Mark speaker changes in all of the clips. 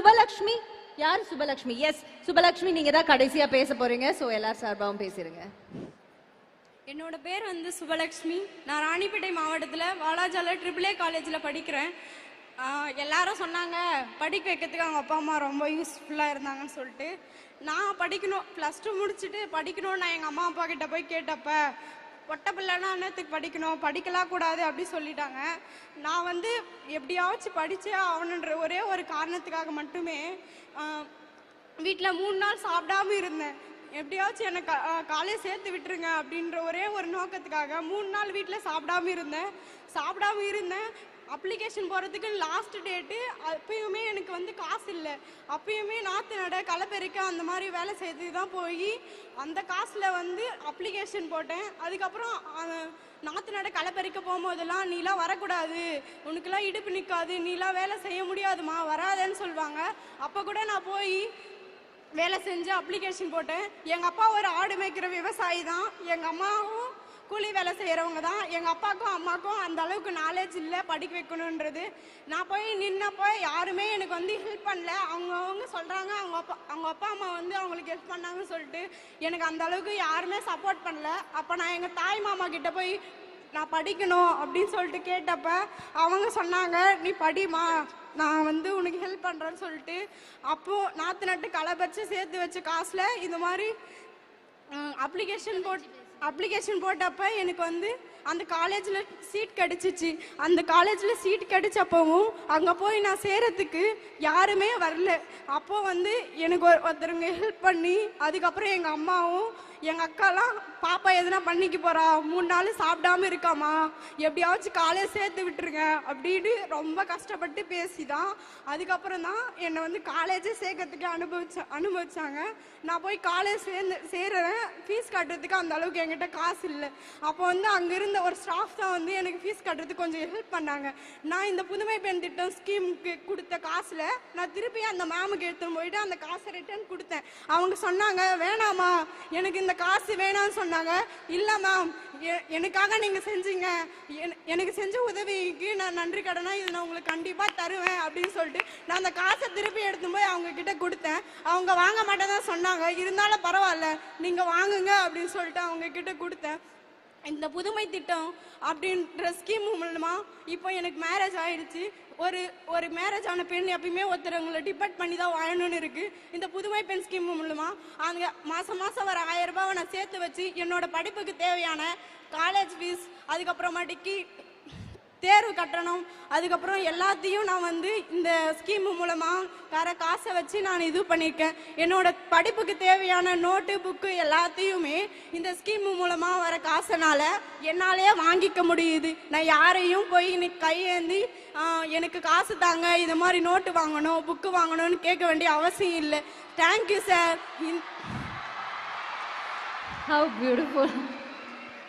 Speaker 1: சுபலக்ஷ்மி? யார் சுபலக்ஷ்மி? எஸ் சுபலக்ஷ்மி நீங்க தான் கடைசியா பேச போறீங்க. சோ எல்லார் சார்பாகவும் பேசிருங்க.
Speaker 2: என்னோட பேர் வந்து சுபலக்ஷ்மி. நான் ராணிப்பேட்டை மாவட்டத்தில் வாலாஜால ட்ரிபிள் ஏ காலேஜில் படிக்கிறேன். எல்லாரும் சொன்னாங்க படிக்க வைக்கிறதுக்கு அவங்க அப்பா அம்மா ரொம்ப யூஸ்ஃபுல்லாக இருந்தாங்கன்னு சொல்லிட்டு. நான் படிக்கணும் ப்ளஸ் டூ முடிச்சுட்டு படிக்கணும்னு நான் எங்கள் அம்மா அப்பா கிட்ட போய் கேட்டப்ப ஒட்ட பிள்ளைனா என்னத்துக்கு படிக்கணும்? படிக்கலாம் கூடாது அப்படி சொல்லிட்டாங்க. நான் வந்து எப்படியாச்சும் படித்தே ஆகணுன்ற ஒரே ஒரு காரணத்துக்காக மட்டுமே வீட்டில் மூணு நாள் சாப்பிடாம இருந்தேன். எப்படியாச்சும் என்னை கா காலையில் சேர்த்து விட்டுருங்க அப்படின்ற ஒரே ஒரு நோக்கத்துக்காக மூணு நாள் வீட்டில் சாப்பிடாம இருந்தேன். சாப்பிடாம இருந்தேன். அப்ளிகேஷன் போகிறதுக்கு லாஸ்ட் டேட்டு அப்பயுமே எனக்கு வந்து காசு இல்லை. அப்பயுமே நாற்று நட களைப்பறிக்க அந்த மாதிரி வேலை செய்து தான் போய் அந்த காசில் வந்து அப்ளிகேஷன் போட்டேன். அதுக்கப்புறம் நாற்று நட களைப்பறிக்க போகும்போதெல்லாம் நீலாம் வரக்கூடாது. உனக்குலாம் இடுப்பு நிற்காது நீலாம் வேலை செய்ய முடியாதுமா. வராதேன்னு சொல்லுவாங்க அப்போ கூட நான் போய் வேலை செஞ்சு அப்ளிகேஷன் போட்டேன். எங்கள் அப்பா ஒரு ஆடு மேய்க்கிற விவசாயி தான். எங்கள் அம்மாவும் கூலி வேலை செய்கிறவங்க தான். எங்கள் அப்பாவுக்கும் அம்மாவுக்கும் அந்த அளவுக்கு நாலேஜ் இல்லை படிக்க வைக்கணுன்றது நான் போய் நின்னப்போ யாருமே எனக்கு வந்து ஹெல்ப் பண்ணல. அவங்கவுங்க சொல்கிறாங்க அவங்க அப்பா அவங்க அப்பா அம்மா வந்து அவங்களுக்கு ஹெல்ப் பண்ணாங்கன்னு சொல்லிட்டு எனக்கு அந்த அளவுக்கு யாருமே சப்போர்ட் பண்ணல. அப்போ நான் எங்கள் தாய் மாமா கிட்ட போய் நான் படிக்கணும் அப்படின்னு சொல்லிட்டு கேட்டப்ப அவங்க சொன்னாங்க நீ படிமா நான் வந்து உனக்கு ஹெல்ப் பண்ணுறேன்னு சொல்லிட்டு. அப்போது நாற்று நட்டு களை வச்சு சேர்த்து வச்ச காசில் இந்த மாதிரி அப்ளிகேஷன் போட் அப்ளிகேஷன் போட்டப்ப எனக்கு வந்து அந்த காலேஜில் சீட் கிடச்சிச்சு. அந்த காலேஜில் சீட் கிடச்சப்பவும் அங்கே போய் நான் சேரத்துக்கு யாருமே வரல. அப்போ வந்து எனக்கு ஒரு ஒருத்தருங்க ஹெல்ப் பண்ணி அதுக்கப்புறம் எங்கள் அம்மாவும் எங்கள் அக்காலாம் பாப்பா எதுனா பண்ணிக்க போகிறா மூணு நாள் சாப்பிடாம இருக்காமா எப்படியாச்சும் காலையில் சேர்த்து விட்டுருங்க. அப்படின்னு ரொம்ப கஷ்டப்பட்டு பேசி தான் அதுக்கப்புறம் தான் என்னை வந்து காலேஜே சேர்க்கறதுக்கு அனுபவிச்ச அனுபவிச்சாங்க. நான் போய் காலேஜ் சேர்ந்து சேர்றேன். ஃபீஸ் கட்டுறதுக்கு அந்த அளவுக்கு என்கிட்ட காசு இல்லை. அப்போ வந்து அங்கே இருந்த ஒரு ஸ்டாஃப் தான் வந்து எனக்கு ஃபீஸ் கட்டுறதுக்கு கொஞ்சம் ஹெல்ப் பண்ணாங்க. நான் இந்த புதுமை பெண் திட்டம் ஸ்கீமுக்கு கொடுத்த காசில் நான் திருப்பி அந்த மேமுக்கு எடுத்துன்னு போயிட்டு அந்த காசை ரிட்டர்ன் கொடுத்தேன். அவங்க சொன்னாங்க வேணாமா எனக்கு இந்த காசு வேணாம்னு சொன்னாங்க. இல்லை மேம் எனக்காக நீங்கள் செஞ்சீங்க. எனக்கு செஞ்ச உதவிக்கு நான் நன்றி கடனா இது நான் உங்களுக்கு கண்டிப்பாக தருவேன் அப்படின்னு சொல்லிட்டு நான் அந்த காசை திருப்பி எடுத்து போய் அவங்க கிட்ட கொடுத்தேன். அவங்க வாங்க மாட்டேன் தான் சொன்னாங்க. இருந்தாலும் பரவாயில்ல நீங்கள் வாங்குங்க அப்படின்னு சொல்லிட்டு அவங்க கிட்ட கொடுத்தேன். இந்த புதுமை திட்டம் அப்படின்ற ஸ்கீம் மூலமா இப்போ எனக்கு மேரேஜ் ஆயிடுச்சு. ஒரு ஒரு மேரேஜ் ஆன பெண் எப்பயுமே ஒருத்தரவங்களை டிபெண்ட் பண்ணி தான் வாழணும்னு இருக்கு. இந்த புதுமை பெண் ஸ்கீம் மூலமா அங்கே மாசம் மாசம் வர ஆயிரம் ரூபாவை நான் சேர்த்து வச்சு என்னோட படிப்புக்கு தேவையான காலேஜ் ஃபீஸ் அதுக்கப்புறமாட்டிக்கு தேர்வு கட்டணம். அதுக்கப்புறம் எல்லாத்தையும் நான் வந்து இந்த ஸ்கீம் மூலமா வர காசை வச்சு நான் இது பண்ணியிருக்கேன் என்னோட படிப்புக்கு தேவையான நோட்டு புக்கு எல்லாத்தையுமே இந்த ஸ்கீம் மூலமா வர காசனால என்னாலேயே வாங்கிக்க முடியுது. நான் யாரையும் போய் இன்னைக்கு கையேந்தி எனக்கு காசு தாங்க இது மாதிரி நோட்டு வாங்கணும் புக்கு வாங்கணும்னு கேட்க வேண்டிய அவசியம் இல்லை. Thank you sir
Speaker 1: how beautiful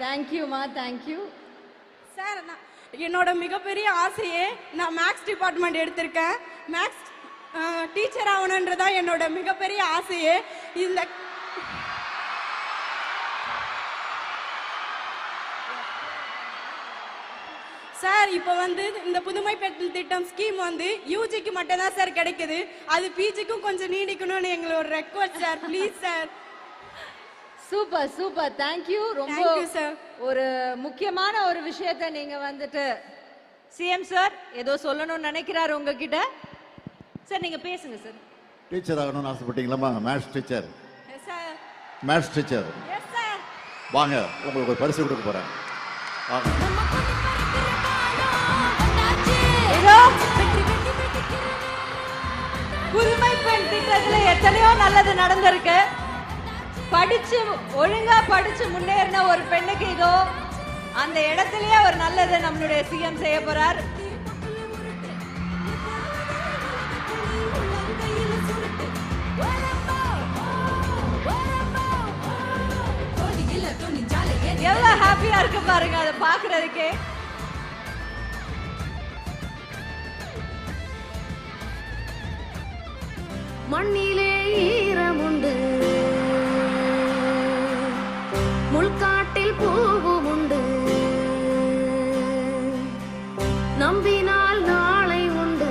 Speaker 1: தேங்க்யூமா தேங்க்யூ
Speaker 2: சார் நான் என்னோட மிகப்பெரிய ஆசையே நான் மேக்ஸ் டிபார்ட்மெண்ட் எடுத்திருக்கேன். மேக்ஸ் டீச்சர் ஆகணுன்றதா என்னோட மிகப்பெரிய ஆசையே. இந்த சார் இப்போ வந்து இந்த புதுமை பெண் திட்டம் ஸ்கீம் வந்து யூஜிக்கு மட்டும் தான் சார் கிடைக்குது. அது பிஜிக்கும் கொஞ்சம் நீடிக்கணும்னு எங்களோட request sir. Please sir.
Speaker 1: Super super thank you ரொம்ப
Speaker 2: Thank you, sir.
Speaker 1: ஒரு முக்கியமான ஒரு விஷயத்தை நீங்க வந்துட்டு சிஎம் சார் ஏதோ சொல்லணும்னு நினைக்கிறாரு உங்ககிட்ட. சார் நீங்க பேசுங்க சார்
Speaker 3: டீச்சர் ஆகணும்னு ஆசைப்பட்டீங்களாம்மா? Maths teacher
Speaker 2: yes sir
Speaker 3: maths teacher
Speaker 2: yes sir
Speaker 3: வாங்க உங்களுக்கு ஒரு பரிசு கொடுக்க போறேன். வாங்க.
Speaker 1: இதோ புதுமை பெண் திட்டத்துல எத்தனையோ நல்லது நடந்திருக்கு. படிச்சு ஒழுங்கா படிச்சு முன்னேறின ஒரு பெண்ணுக்கு இதோ அந்த இடத்துலயே ஒரு நல்லது நம்மளுடைய சிஎம் செய்ய போறார். எவ்வளவு ஹாப்பியா இருக்கு பாருங்க அதை பாக்குறதுக்கே
Speaker 4: மண்ணிலே ஈரமுண்டு முள்காட்டில் பூவும் உண்டு. நம்பினால் நாளை உண்டு.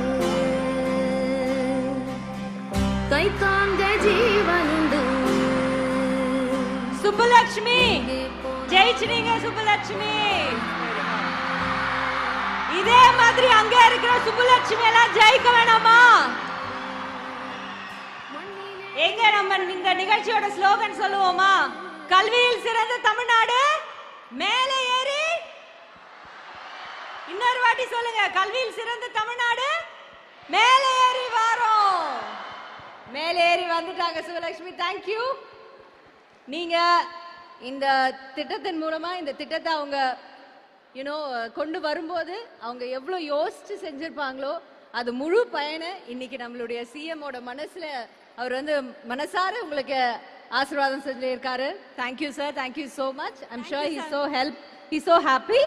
Speaker 4: சுமை தாங்க ஜீவனுண்டு.
Speaker 1: சுப்புலட்சுமி! ஜெயிச்சினீங்க சுப்புலட்சுமி! இதே மாதிரி அங்க இருக்கிற சுப்புலட்சுமி எல்லாம் ஜெயிக்க வேணாமா? எங்க நம்ம இந்த நிகழ்ச்சியோட ஸ்லோகன் சொல்லுவோமா? கல்வியில் சிறந்த தமிழ்நாடு. மேலே ஏறி. இன்னொரு வாட்டி சொல்லுங்க கல்வியில் சிறந்த தமிழ்நாடு. மேலே ஏறி வாரோம். மேலே ஏறி வந்துட்டாங்க சுபலட்சுமி தேங்க்யூ நீங்க இந்த திட்டத்தின் மூலமா இந்த திட்டத்தை அவங்க யூனோ கொண்டு வரும்போது அவங்க எவ்வளோ யோசிச்சு செஞ்சிருப்பாங்களோ அது முழு பயனை இன்னைக்கு நம்மளுடைய சிஎம்மோட மனசுல அவர் வந்து மனசார உங்களுக்கு ஆசீர்வாதம் செஞ்சிருக்காரு. Thank you sir thank you so much I'm sure he so help he so happy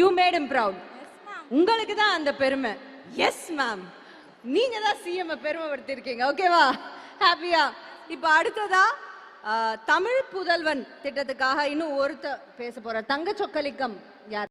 Speaker 1: you made him proud உங்களுக்கு தான் அந்த பெருமை. எஸ் மேம் நீங்க தான் சிஎம் பெருமைப்படுத்திருக்கீங்க. ஓகேவா ஹாப்பியா இப்போ அடுத்ததா தமிழ் புதல்வன் திட்டத்துக்காக இன்னும் ஒருத்த பேச போற தங்க சொக்கலிக்கம் யார்?